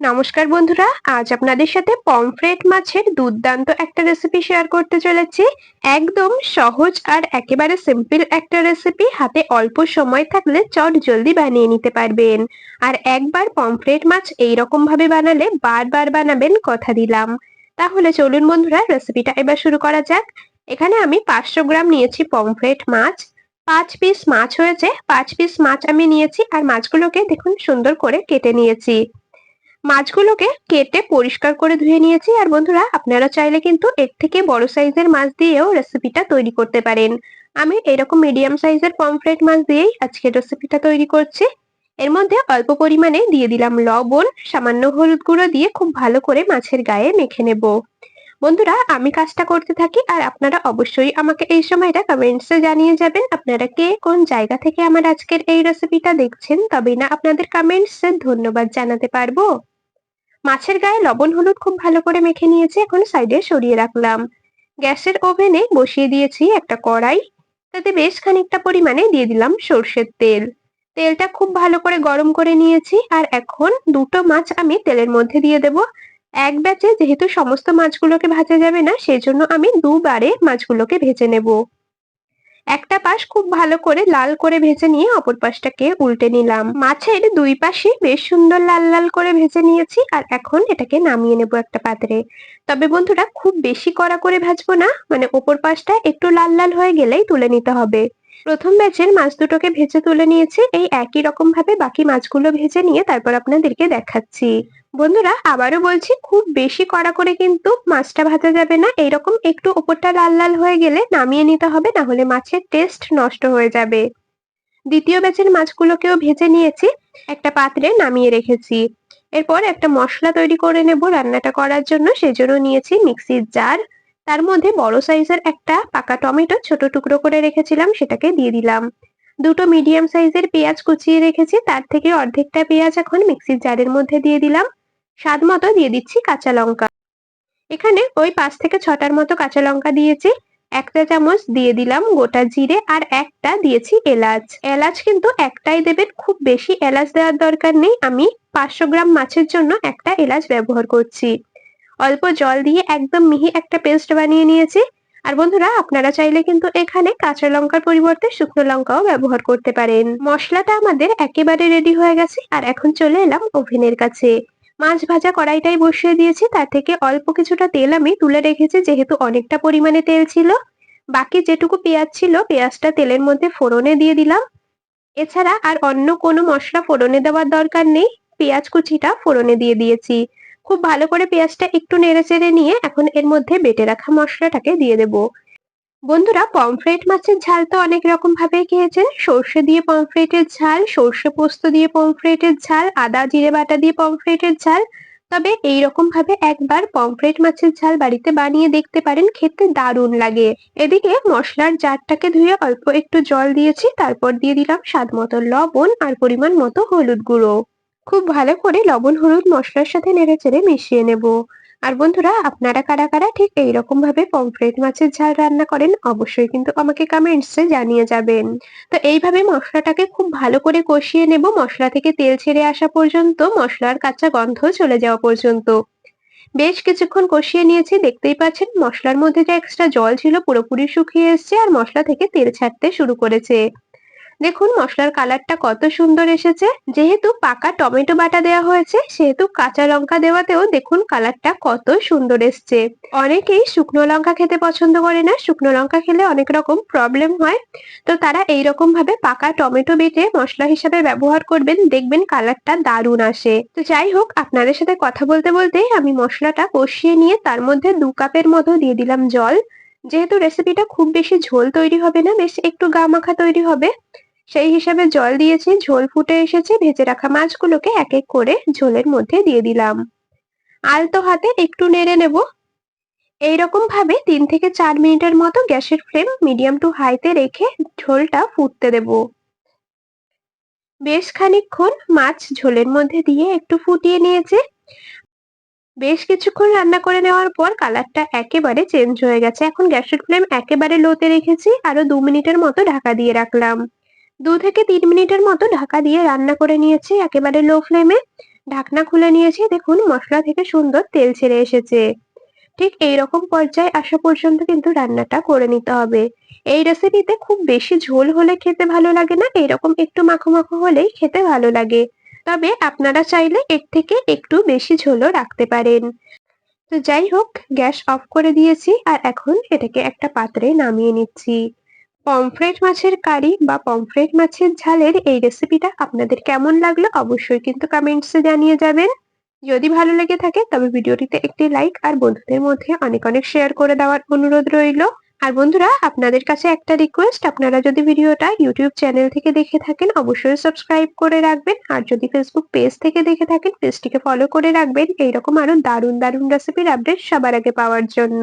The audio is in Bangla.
নমস্কার বন্ধুরা, আজ আপনাদের সাথে পমফ্রেট মাছের দুর্দান্ত একটা রেসিপি শেয়ার করতে চলেছি। একদম সহজ আর একেবারে সিম্পল একটা রেসিপি হাতে অল্প সময় থাকলে চট জলদি বানিয়ে নিতে পারবেন। আর একবার পমফ্রেট মাছ এই রকম ভাবে বানালে বারবার বানাবেন কথা দিলাম। তাহলে চলুন বন্ধুরা রেসিপিটা এবার শুরু করা যাক। এখানে আমি পাঁচশো গ্রাম নিয়েছি পমফ্রেট মাছ। পাঁচ পিস মাছ হয়েছে, পাঁচ পিস মাছ আমি নিয়েছি, আর মাছগুলোকে দেখুন সুন্দর করে কেটে নিয়েছি। মাছগুলোকে কেটে পরিষ্কার করে ধুয়ে নিয়েছি। আর বন্ধুরা, আপনারা চাইলে কিন্তু এর থেকে বড় সাইজের মাছ দিয়েও রেসিপিটা তৈরি করতে পারেন। আমি এরকম মিডিয়াম সাইজের পমফ্রেট মাছ দিয়েই আজকের রেসিপিটা তৈরি করছি। এর মধ্যে অল্প পরিমাণে দিয়ে দিলাম লবণ, সামান্য হলুদ গুঁড়ো দিয়ে খুব ভালো করে মাছের গায়ে মেখে নেব। বন্ধুরা, আমি কাজটা করতে থাকি আর আপনারা অবশ্যই আমাকে এই সময়টা কমেন্টসে জানিয়ে যাবেন আপনারা কে কোন জায়গা থেকে আমার আজকের এই রেসিপিটা দেখছেন। তবেই না, আপনাদের কমেন্টসে ধন্যবাদ জানাতে পারব। মাছের গায়ে লবণ হলুদ খুব ভালো করে মেখে নিয়েছি, এখন সাইডে সরিয়ে রাখলাম। গ্যাসের ওভেনে বসিয়ে দিয়েছি একটা কড়াই, তাতে বেশ খানিকটা পরিমাণে দিয়ে দিলাম সর্ষের তেল। তেলটা খুব ভালো করে গরম করে নিয়েছি, আর এখন দুটো মাছ আমি তেলের মধ্যে দিয়ে দেব। এক ব্যাচে যেহেতু সমস্ত মাছগুলোকে ভাজা যাবে না, সেজন্য আমি দুবারে মাছগুলোকে ভেজে নেব। একটা পাশ খুব ভালো করে লাল করে ভেজে নিয়ে অপর পাশটাকে উল্টে নিলাম। মাছের দুই পাশে বেশ সুন্দর লাল লাল করে ভেজে নিয়েছি আর এখন এটাকে নামিয়ে নেব একটা পাত্রে। তবে বন্ধুরা, খুব বেশি কড়া করে ভাজবো না মানে ওপর পাশটা একটু লাল লাল হয়ে গেলেই তুলে নিতে হবে। প্রথম ব্যাচের মাছ দুটোকে ভেজে তুলে নিয়েছি। এই একই রকম ভাবে বাকি মাছগুলো ভেজে নিয়ে তারপর আপনাদেরকে দেখাচ্ছি। বন্ধুরা, আবারও বলছি, খুব বেশি কড়া করে কিন্তু মাছটা ভাজা যাবে না। এইরকম একটু উপরটা লাল লাল হয়ে গেলে নামিয়ে নিতে হবে, না হলে মাছের টেস্ট নষ্ট হয়ে যাবে। দ্বিতীয় ব্যাচের মাছগুলোকেও ভেজে নিয়েছি, একটা পাত্রে নামিয়ে রেখেছি। এরপর একটা মশলা তৈরি করে নেব রান্নাটা করার জন্য, সেজন্য নিয়েছি মিক্সির জার তার মধ্যে বড় সাইজের একটা পাকা টমেটো ছোট টুকরো করে রেখেছিলাম, সেটাকে দিয়ে দিলাম। দুটো মিডিয়াম সাইজের পেঁয়াজ কুচিয়ে রেখেছি, তার থেকে অর্ধেকটা পেঁয়াজ এখন মিক্সির জারের মধ্যে দিয়ে দিলাম। স্বাদ মতো দিয়ে দিচ্ছি কাঁচা লঙ্কা। এখানে ওই পাঁচ থেকে ছটার মতো কাঁচা লঙ্কা দিয়েছি, একটা চামচ দিয়ে দিলাম গোটা জিরে আর একটা দিয়েছি এলাচ। এলাচ কিন্তু একটাই দেবেন, খুব বেশি এলাচ দেওয়ার দরকার নেই। আমি পাঁচশো গ্রাম মাছের জন্য একটা এলাচ ব্যবহার করছি। অল্প জল দিয়ে একদম মিহি একটা পেস্ট বানিয়ে নিয়েছি। আর বন্ধুরা, আপনারা চাইলে কিন্তু এখানে কাঁচা লঙ্কার পরিবর্তে শুকনো লঙ্কাও ব্যবহার করতে পারেন। মশলাটা আমাদের একেবারে রেডি হয়ে গেছে, আর এখন চলে এলাম ওভেনের কাছে। মাছ ভাজা কড়াইটাই বসিয়ে দিয়েছি, তার থেকে অল্প কিছুটা তেল আমি তুলে রেখেছি, যেহেতু অনেকটা পরিমাণে তেল ছিল। বাকি যেটুকু পেঁয়াজ ছিল, পেঁয়াজটা তেলের মধ্যে ফোড়নে দিয়ে দিলাম। এছাড়া আর অন্য কোনো মশলা ফোড়নে দেওয়ার দরকার নেই, পেঁয়াজ কুচিটা ফোড়নে দিয়ে দিয়েছি। খুব ভালো করে পেঁয়াজটা একটু নেড়ে চেড়ে নিয়ে এখন এর মধ্যে বেটে রাখা মশলাটাকে দিয়ে দেব। বন্ধুরা, পমফ্রেট মাছের ঝাল তো অনেক রকম ভাবে খেয়েছেন সর্ষে দিয়ে পমফ্রেটের ঝাল, সর্ষে পোস্ত দিয়ে পমফ্রেটের ঝাল, আদা, জিরে বাটা দিয়ে পমফ্রেটের ঝাল। তবে এই রকম ভাবে একবার পমফ্রেট মাছের ঝাল বাড়িতে বানিয়ে দেখতে পারেন, খেতে দারুণ লাগে। এদিকে মশলার জারটাকে ধুয়ে অল্প একটু জল দিয়েছি, তারপর দিয়ে দিলাম স্বাদ মতো লবণ আর পরিমাণ মতো হলুদ গুঁড়ো। খুব ভালো করে লবণ, হলুদ মশলার সাথে নেড়ে চেড়ে মিশিয়ে নেব। আর বন্ধুরা, আপনারা কারা কারা ঠিক এইরকম ভাবে পমফ্রেট মাছের ঝাল রান্না করেন, অবশ্যই কিন্তু আমাকে কমেন্টসে জানিয়ে যাবেন। তো এইভাবে মশলাটাকে খুব ভালো করে কষিয়ে নেব, মশলা থেকে তেল ছেড়ে আসা পর্যন্ত, মশলার কাঁচা গন্ধ চলে যাওয়া পর্যন্ত। বেশ কিছুক্ষণ কষিয়ে নিয়েছি, দেখতেই পাচ্ছেন মশলার মধ্যে যে এক্সট্রা জল ছিল পুরোপুরি শুকিয়ে এসছে, আর মশলা থেকে তেল ছাড়তে শুরু করেছে। দেখুন, মশলার কালারটা কত সুন্দর এসেছে। যেহেতু পাকা টমেটো বাটা দেওয়া হয়েছে, সেহেতু কাঁচা লঙ্কা দেওয়াতেও দেখুন কালারটা কত সুন্দর এসছে। অনেকেই শুকনো লঙ্কা খেতে পছন্দ করে না। শুকনো লঙ্কা খেলে অনেক রকম প্রবলেম হয়। তো তারা এই রকম ভাবে পাকা টমেটো বেটে মশলা হিসাবে ব্যবহার করবেন। দেখবেন কালারটা দারুণ আসে। তো যাই হোক, আপনাদের সাথে কথা বলতে বলতে আমি মশলাটা কষিয়ে নিয়ে তার মধ্যে দু কাপের মতো দিয়ে দিলাম জল। যেহেতু রেসিপিটা খুব বেশি ঝোল তৈরি হবে না, বেশ একটু গা মাখা তৈরি হবে। সেই হিসাবে জল দিয়েছি, ঝোল ফুটে এসেছে, ভেজে রাখা মাছগুলোকে এক এক করে ঝোলের মধ্যে দিয়ে দিলাম। আলতো হাতে একটু নেড়ে নেব। এইরকম ভাবে তিন থেকে চার মিনিটের মতো গ্যাসের ফ্লেম মিডিয়াম টু হাইতে রেখে ঝোলটা ফুটতে দেব। বেশ খানিকক্ষণ মাছ ঝোলের মধ্যে দিয়ে একটু ফুটিয়ে নিয়েছে। বেশ কিছুক্ষণ রান্না করে নেওয়ার পর কালারটা একেবারে চেঞ্জ হয়ে গেছে। এখন গ্যাসের ফ্লেম একেবারে লোতে রেখেছি আরও দু মিনিটের মতো ঢাকা দিয়ে রাখলাম। দু থেকে তিন মিনিটের মতো ঢাকা দিয়ে রান্না করে নিয়েছি, একেবারে লো ফ্লেমে। ঢাকনা খুলে নিয়েছি, দেখুন মশলা থেকে সুন্দর তেল ছেড়ে এসেছে। ঠিক এই রকম পর্যায়ে আসা পর্যন্ত কিন্তু রান্নাটা করে নিতে হবে। এই রেসিপিতে খুব বেশি ঝোল হলে খেতে ভালো লাগে না এরকম একটু মাখো মাখো হলেই খেতে ভালো লাগে। তবে আপনারা চাইলে এর থেকে একটু বেশি ঝোলও রাখতে পারেন। তো যাই হোক, গ্যাস অফ করে দিয়েছি আর এখন এটাকে একটা পাত্রে নামিয়ে নিচ্ছি। পমফ্রেট মাছের কারি বা পমফ্রেট মাছের ঝালের এই রেসিপিটা আপনাদের কেমন লাগল অবশ্যই কিন্তু কমেন্টসে জানিয়ে যাবেন। যদি ভালো লেগে থাকে তবে ভিডিওটিতে একটি লাইক আর বন্ধুদের মধ্যে অনেক অনেক শেয়ার করে দেওয়ার অনুরোধ রইল। আর বন্ধুরা, আপনাদের কাছে একটা রিকোয়েস্ট আপনারা যদি ভিডিওটা ইউটিউব চ্যানেল থেকে দেখে থাকেন অবশ্যই সাবস্ক্রাইব করে রাখবেন। আর যদি ফেসবুক পেজ থেকে দেখে থাকেন পেজটিকে ফলো করে রাখবেন। এইরকম আরও দারুণ দারুণ রেসিপির আপডেট সবার আগে পাওয়ার জন্য।